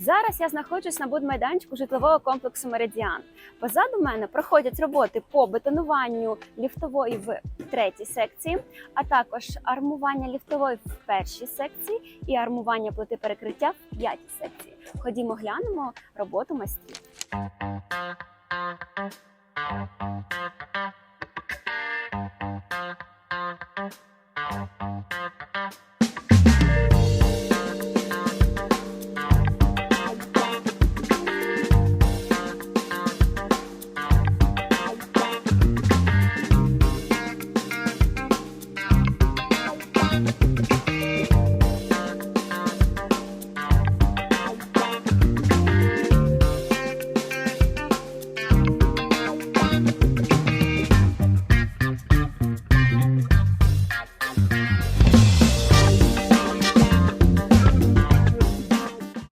Зараз я знаходжусь на будмайданчику житлового комплексу Меридіан. Позаду мене проходять роботи по бетонуванню ліфтової в третій секції, а також армування ліфтової в першій секції і армування плити перекриття в п'ятій секції. Ходімо, глянемо роботу майстрів. Thank you. Bye.